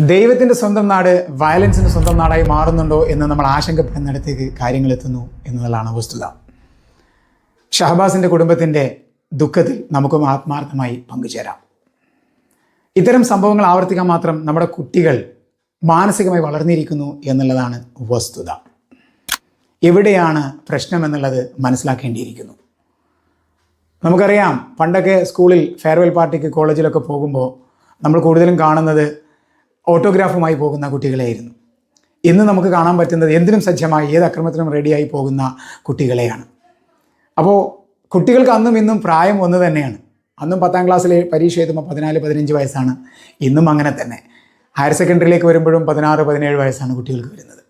ദൈവത്തിന്റെ സ്വന്തം നാട് വയലൻസിന്റെ സ്വന്തം നാടായി മാറുന്നുണ്ടോ എന്ന് നമ്മൾ ആശങ്കപ്പെടുന്നിടത്തേക്ക് കാര്യങ്ങൾ എത്തുന്നു എന്നുള്ളതാണ് വസ്തുത. ഷഹബാസിന്റെ കുടുംബത്തിന്റെ ദുഃഖത്തിൽ നമുക്കും ആത്മാർത്ഥമായി പങ്കുചേരാം. ഇത്തരം സംഭവങ്ങൾ ആവർത്തിക്കാൻ മാത്രം നമ്മുടെ കുട്ടികൾ മാനസികമായി വളർന്നിരിക്കുന്നു എന്നുള്ളതാണ് വസ്തുത. എവിടെയാണ് പ്രശ്നം എന്നുള്ളത് മനസ്സിലാക്കേണ്ടിയിരിക്കുന്നു. നമുക്കറിയാം പണ്ടൊക്കെ സ്കൂളിൽ ഫെയർവെൽ പാർട്ടിക്ക് കോളേജിലൊക്കെ പോകുമ്പോൾ നമ്മൾ കൂടുതലും കാണുന്നത് ഓട്ടോഗ്രാഫുമായി പോകുന്ന കുട്ടികളെയായിരുന്നു. ഇന്ന് നമുക്ക് കാണാൻ പറ്റുന്നത് എന്തിനും സജ്ജമായി ഏത് അക്രമത്തിനും റെഡിയായി പോകുന്ന കുട്ടികളെയാണ്. അപ്പോൾ കുട്ടികൾക്ക് അന്നും ഇന്നും പ്രായം ഒന്ന് തന്നെയാണ്. അന്നും പത്താം ക്ലാസ്സിലെ പരീക്ഷ എഴുതുമ്പോൾ പതിനാല് പതിനഞ്ച് വയസ്സാണ്. ഇന്നും അങ്ങനെ തന്നെ. ഹയർ സെക്കൻഡറിയിലേക്ക് വരുമ്പോഴും പതിനാറ് പതിനേഴ് വയസ്സാണ് കുട്ടികൾക്ക് വരുന്നത്.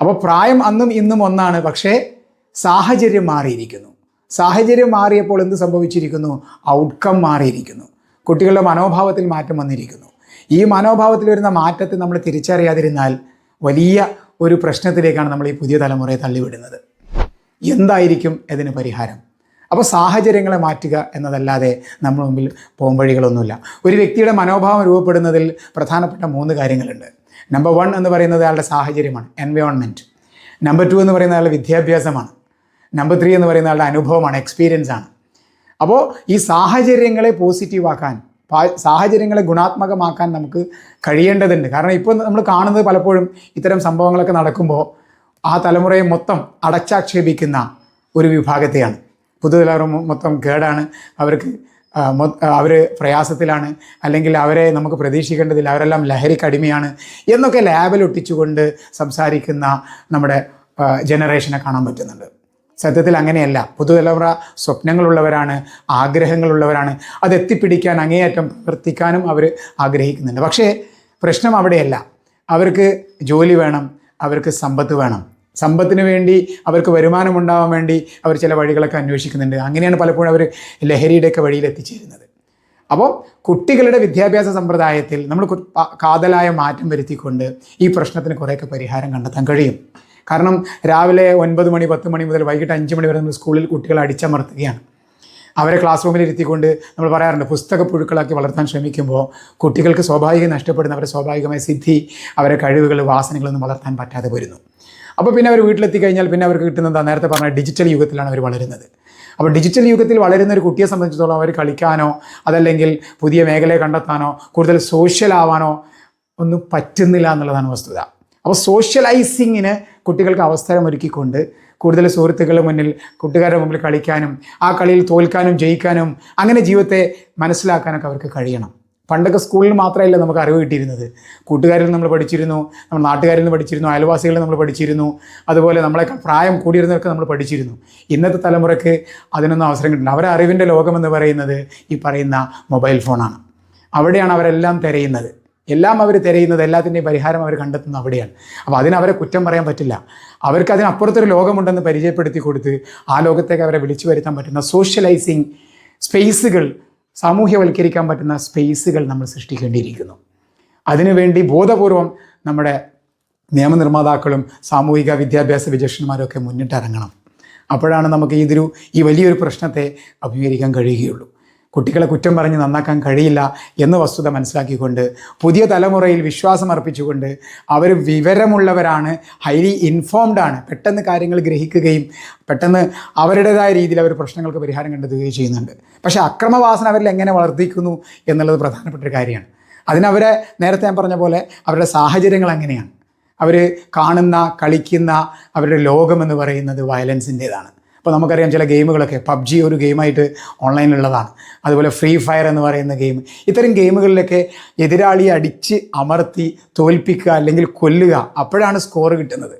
അപ്പോൾ പ്രായം അന്നും ഇന്നും ഒന്നാണ്. പക്ഷേ സാഹചര്യം മാറിയിരിക്കുന്നു. സാഹചര്യം മാറിയപ്പോൾ എന്ത് സംഭവിച്ചിരിക്കുന്നു? ഔട്ട്കം മാറിയിരിക്കുന്നു. കുട്ടികളുടെ മനോഭാവത്തിൽ മാറ്റം വന്നിരിക്കുന്നു. ഈ മനോഭാവത്തിൽ വരുന്ന മാറ്റത്തെ നമ്മൾ തിരിച്ചറിയാതിരുന്നാൽ വലിയ ഒരു പ്രശ്നത്തിലേക്കാണ് നമ്മൾ ഈ പുതിയ തലമുറയെ തള്ളിവിടുന്നത്. എന്തായിരിക്കും ഇതിന് പരിഹാരം? അപ്പോൾ സാഹചര്യങ്ങളെ മാറ്റുക എന്നതല്ലാതെ നമ്മൾ മുമ്പിൽ പോംവഴികളൊന്നുമില്ല. ഒരു വ്യക്തിയുടെ മനോഭാവം രൂപപ്പെടുന്നതിൽ പ്രധാനപ്പെട്ട മൂന്ന് കാര്യങ്ങളുണ്ട്. നമ്പർ വൺ എന്ന് പറയുന്നത് അയാളുടെ സാഹചര്യമാണ് എൻവയോൺമെന്റ് നമ്പർ ടു എന്ന് പറയുന്നത് അയാളുടെ വിദ്യാഭ്യാസമാണ്. നമ്പർ ത്രീ എന്ന് പറയുന്നത് അയാളുടെ അനുഭവമാണ് എക്സ്പീരിയൻസ് ആണ്. അപ്പോൾ ഈ സാഹചര്യങ്ങളെ പോസിറ്റീവാക്കാൻ സാഹചര്യങ്ങളെ ഗുണാത്മകമാക്കാൻ നമുക്ക് കഴിയേണ്ടതുണ്ട്. കാരണം ഇപ്പോൾ നമ്മൾ കാണുന്നത് പലപ്പോഴും ഇത്തരം സംഭവങ്ങളൊക്കെ നടക്കുമ്പോൾ ആ തലമുറയെ മൊത്തം അടച്ചാക്ഷേപിക്കുന്ന ഒരു വിഭാഗത്തെയാണ്. പുതുതലമുറ മൊത്തം കേടാണ്. അവർക്ക് അവർ പ്രയാസത്തിലാണ്. അല്ലെങ്കിൽ അവരെ നമുക്ക് പ്രതീക്ഷിക്കേണ്ടതില്ല. അവരെല്ലാം ലഹരിക്ക് അടിമയാണ് എന്നൊക്കെ ലാബിലൊട്ടിച്ചുകൊണ്ട് സംസാരിക്കുന്ന നമ്മുടെ ജനറേഷനെ കാണാൻ പറ്റുന്നുണ്ട്. സത്യത്തിൽ അങ്ങനെയല്ല. പുതുതലമുറ സ്വപ്നങ്ങളുള്ളവരാണ് ആഗ്രഹങ്ങളുള്ളവരാണ്. അത് എത്തിപ്പിടിക്കാൻ അങ്ങേയറ്റം പ്രവർത്തിക്കാനും അവർ ആഗ്രഹിക്കുന്നുണ്ട്. പക്ഷേ പ്രശ്നം അവിടെയല്ല. അവർക്ക് ജോലി വേണം അവർക്ക് സമ്പത്ത് വേണം. സമ്പത്തിന് വേണ്ടി അവർക്ക് വരുമാനം ഉണ്ടാവാൻ വേണ്ടി അവർ ചില വഴികളൊക്കെ അന്വേഷിക്കുന്നുണ്ട്. അങ്ങനെയാണ് പലപ്പോഴും അവർ ലഹരിയുടെയൊക്കെ വഴിയിൽ എത്തിച്ചേരുന്നത് അപ്പോൾ കുട്ടികളുടെ വിദ്യാഭ്യാസ സമ്പ്രദായത്തിൽ നമ്മൾ കാതലായ മാറ്റം വരുത്തിക്കൊണ്ട് ഈ പ്രശ്നത്തിന് കുറേയൊക്കെ പരിഹാരം കണ്ടെത്താൻ കഴിയും. കാരണം രാവിലെ ഒൻപത് മണി പത്ത് മണി മുതൽ വൈകിട്ട് അഞ്ച് മണി വരെ നമ്മൾ സ്കൂളിൽ കുട്ടികളെ അടിച്ചമർത്തുകയാണ്. അവരെ ക്ലാസ് റൂമിൽ ഇരുത്തിക്കൊണ്ട് നമ്മൾ പറയാറുണ്ട് പുസ്തക പുഴുക്കളാക്കി വളർത്താൻ ശ്രമിക്കുമ്പോൾ കുട്ടികൾക്ക് സ്വാഭാവികം നഷ്ടപ്പെടുന്ന അവരുടെ സ്വാഭാവികമായ സിദ്ധി അവരെ കഴിവുകൾ വാസനകളൊന്നും വളർത്താൻ പറ്റാതെ വരുന്നു അപ്പോൾ പിന്നെ അവർ വീട്ടിലെത്തി കഴിഞ്ഞാൽ പിന്നെ അവർക്ക് കിട്ടുന്നത് എന്താ? നേരത്തെ പറഞ്ഞ ഡിജിറ്റൽ യുഗത്തിലാണ് അവർ വളരുന്നത്. അപ്പോൾ ഡിജിറ്റൽ യുഗത്തിൽ വളരുന്ന ഒരു കുട്ടിയെ സംബന്ധിച്ചിടത്തോളം അവർ കളിക്കാനോ അതല്ലെങ്കിൽ പുതിയ മേഖലയെ കണ്ടെത്താനോ കൂടുതൽ സോഷ്യൽ ആവാനോ ഒന്നും പറ്റുന്നില്ല എന്നുള്ളതാണ് വസ്തുത. അപ്പോൾ സോഷ്യലൈസിങ്ങിന് കുട്ടികൾക്ക് അവസരം ഒരുക്കിക്കൊണ്ട് കൂടുതൽ സുഹൃത്തുക്കളുടെ മുന്നിൽ കൂട്ടുകാരുടെ മുമ്പിൽ കളിക്കാനും ആ കളിയിൽ തോൽക്കാനും ജയിക്കാനും അങ്ങനെ ജീവിതത്തെ മനസ്സിലാക്കാനൊക്കെ അവർക്ക് കഴിയണം. പണ്ടൊക്കെ സ്കൂളിൽ മാത്രമല്ല നമുക്ക് അറിവ് കിട്ടിയിരുന്നത്. കൂട്ടുകാരിൽ നമ്മൾ പഠിച്ചിരുന്നു നമ്മൾ നാട്ടുകാരിൽ നിന്ന് പഠിച്ചിരുന്നു അയൽവാസികളിൽ നമ്മൾ പഠിച്ചിരുന്നു അതുപോലെ നമ്മളെ പ്രായം കൂടിയിരുന്നവർക്ക് നമ്മൾ പഠിച്ചിരുന്നു. ഇന്നത്തെ തലമുറയ്ക്ക് അതിനൊന്നും അവസരം കിട്ടില്ല അവരുടെ അറിവിന്റെ ലോകമെന്ന് പറയുന്നത് ഈ പറയുന്ന മൊബൈൽ ഫോണാണ്. അവിടെയാണ് അവരെല്ലാം തിരയുന്നത്. എല്ലാം അവർ തിരയുന്നത് എല്ലാത്തിന്റെയും പരിഹാരം അവർ കണ്ടെത്തുന്നത് അവിടെയാണ്. അപ്പോൾ അതിനവരെ കുറ്റം പറയാൻ പറ്റില്ല. അവർക്ക് അതിനപ്പുറത്തൊരു ലോകമുണ്ടെന്ന് പരിചയപ്പെടുത്തി കൊടുത്ത് ആ ലോകത്തേക്ക് അവരെ വിളിച്ചു വരുത്താൻ പറ്റുന്ന സോഷ്യലൈസിങ് സ്പേസുകൾ സാമൂഹ്യവൽക്കരിക്കാൻ പറ്റുന്ന സ്പേസുകൾ നമ്മൾ സൃഷ്ടിക്കേണ്ടിയിരിക്കുന്നു. അതിനുവേണ്ടി ബോധപൂർവം നമ്മുടെ നിയമനിർമ്മാതാക്കളും സാമൂഹിക വിദ്യാഭ്യാസ വിചക്ഷണന്മാരൊക്കെ മുന്നിട്ടിറങ്ങണം. അപ്പോഴാണ് നമുക്ക് ഇതൊരു ഈ വലിയൊരു പ്രശ്നത്തെ അഭിമുഖീകരിക്കാൻ കഴിയുകയുള്ളൂ. കുട്ടികളെ കുറ്റം പറഞ്ഞ് നന്നാക്കാൻ കഴിയില്ല എന്ന വസ്തുത മനസ്സിലാക്കിക്കൊണ്ട് പുതിയ തലമുറയിൽ വിശ്വാസം അർപ്പിച്ചുകൊണ്ട് അവർ വിവരമുള്ളവരാണ് ഹൈലി ഇൻഫോംഡ് ആണ്. പെട്ടെന്ന് കാര്യങ്ങൾ ഗ്രഹിക്കുകയും പെട്ടെന്ന് അവരുടേതായ രീതിയിൽ അവർ പ്രശ്നങ്ങൾക്ക് പരിഹാരം കണ്ടെത്തുകയും ചെയ്യുന്നുണ്ട്. പക്ഷേ അക്രമവാസന അവരിൽ എങ്ങനെ വളർത്തിക്കുന്നു എന്നുള്ളത് പ്രധാനപ്പെട്ട ഒരു കാര്യമാണ്. അതിനവരെ നേരത്തെ ഞാൻ പറഞ്ഞ പോലെ അവരുടെ സാഹചര്യങ്ങൾ അങ്ങനെയാണ്. അവർ കാണുന്ന കളിക്കുന്ന അവരുടെ ലോകം എന്ന് പറയുന്നത് വയലൻസിന്റേതാണ് അപ്പോൾ നമുക്കറിയാം ചില ഗെയിമുകളൊക്കെ. പബ്ജി ഒരു ഗെയിമായിട്ട് ഓൺലൈനിലുള്ളതാണ്. അതുപോലെ ഫ്രീ ഫയർ എന്ന് പറയുന്ന ഗെയിം. ഇത്തരം ഗെയിമുകളിലൊക്കെ എതിരാളിയെ അടിച്ച് അമർത്തി തോൽപ്പിക്കുക അല്ലെങ്കിൽ കൊല്ലുക അപ്പോഴാണ് സ്കോർ കിട്ടുന്നത്.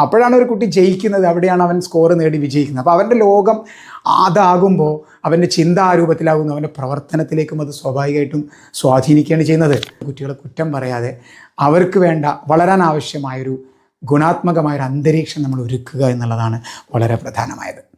അപ്പോഴാണ് ഒരു കുട്ടി ജയിക്കുന്നത്. അവിടെയാണ് അവൻ സ്കോർ നേടി വിജയിക്കുന്നത്. അപ്പോൾ അവന്റെ ലോകം അതാകുമ്പോൾ അവന്റെ ചിന്ത ആ രൂപത്തിലാകുന്നു അവന്റെ പ്രവർത്തനത്തിലേക്കും അത് സ്വാഭാവികമായിട്ടും സ്വാധീനിക്കുകയാണ് ചെയ്യുന്നത്. കുട്ടികളെ കുറ്റം പറയാതെ അവർക്ക് വേണ്ട വളരാൻ ആവശ്യമായൊരു ഗുണാത്മകമായൊരു അന്തരീക്ഷം നമ്മൾ ഒരുക്കുക എന്നുള്ളതാണ് വളരെ പ്രധാനമായത്.